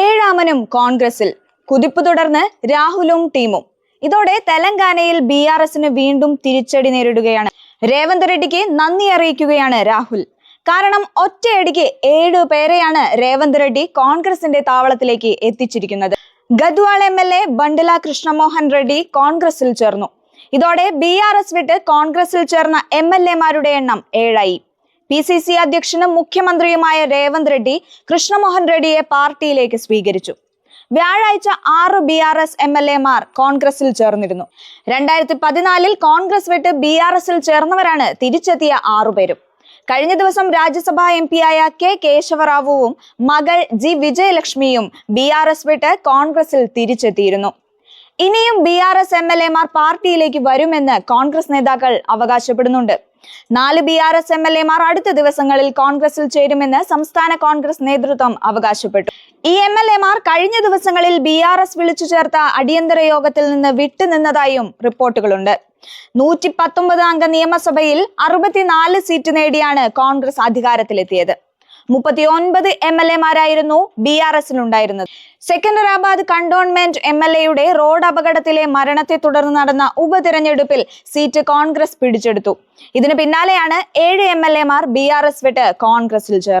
ഏഴാമനും കോൺഗ്രസിൽ. കുതിപ്പ് തുടർന്ന് രാഹുലും ടീമും. ഇതോടെ തെലങ്കാനയിൽ ബി ആർ എസിന് വീണ്ടും തിരിച്ചടി നേരിടുകയാണ്. രേവന്ത് റെഡ്ഡിക്ക് നന്ദി അറിയിക്കുകയാണ് രാഹുൽ. കാരണം ഒറ്റയടിക്ക് ഏഴ് പേരെയാണ് രേവന്ത് റെഡ്ഡി കോൺഗ്രസിന്റെ താവളത്തിലേക്ക് എത്തിച്ചിരിക്കുന്നത്. Gadwal M L A Bandla Krishnamohan Reddy കോൺഗ്രസിൽ ചേർന്നു. ഇതോടെ ബി ആർ എസ് വിട്ട് കോൺഗ്രസിൽ ചേർന്ന എം എൽ എമാരുടെ എണ്ണം ഏഴായി. പി സി സി അധ്യക്ഷനും മുഖ്യമന്ത്രിയുമായ രേവന്ത് റെഡ്ഡി കൃഷ്ണമോഹൻ റെഡ്ഡിയെ പാർട്ടിയിലേക്ക് സ്വീകരിച്ചു. വ്യാഴാഴ്ച ആറ് B R S M L എമാർ കോൺഗ്രസിൽ ചേർന്നിരുന്നു. രണ്ടായിരത്തി പതിനാലിൽ കോൺഗ്രസ് വിട്ട് ബി ആർ എസിൽ ചേർന്നവരാണ് തിരിച്ചെത്തിയ ആറുപേരും കഴിഞ്ഞ ദിവസം രാജ്യസഭാ എം പിയായ കെ കേശവറാവുവും മകൾ ജി വിജയലക്ഷ്മിയും ബി ആർ എസ് വിട്ട് കോൺഗ്രസിൽ തിരിച്ചെത്തിയിരുന്നു. ഇനിയും B R S M L എമാർ പാർട്ടിയിലേക്ക് വരുമെന്ന് കോൺഗ്രസ് നേതാക്കൾ അവകാശപ്പെടുന്നുണ്ട്. നാല് B R S M L എമാർ അടുത്ത ദിവസങ്ങളിൽ കോൺഗ്രസിൽ ചേരുമെന്ന് സംസ്ഥാന കോൺഗ്രസ് നേതൃത്വം അവകാശപ്പെട്ടു. ഈ എം എൽ എമാർ കഴിഞ്ഞ ദിവസങ്ങളിൽ ബി ആർ എസ് വിളിച്ചു ചേർത്ത അടിയന്തര യോഗത്തിൽ നിന്ന് വിട്ടുനിന്നതായും റിപ്പോർട്ടുകളുണ്ട്. നൂറ്റി പത്തൊമ്പത് അംഗ നിയമസഭയിൽ അറുപത്തിനാല് സീറ്റ് നേടിയാണ് കോൺഗ്രസ് അധികാരത്തിലെത്തിയത്. മുപ്പത്തി ഒൻപത് എം എൽ എമാരായിരുന്നു ബി ആർ എസിനുണ്ടായിരുന്നത്. സെക്കൻഡറാബാദ് കണ്ടോൺമെന്റ് എം എൽ എയുടെ റോഡ് അപകടത്തിലെ മരണത്തെ തുടർന്ന് നടന്ന ഉപതിരഞ്ഞെടുപ്പിൽ സീറ്റ് കോൺഗ്രസ് പിടിച്ചെടുത്തു. ഇതിന് പിന്നാലെയാണ് ഏഴ് എം എൽ എമാർ ബി ആർ എസ് വിട്ട് കോൺഗ്രസിൽ ചേർന്നത്.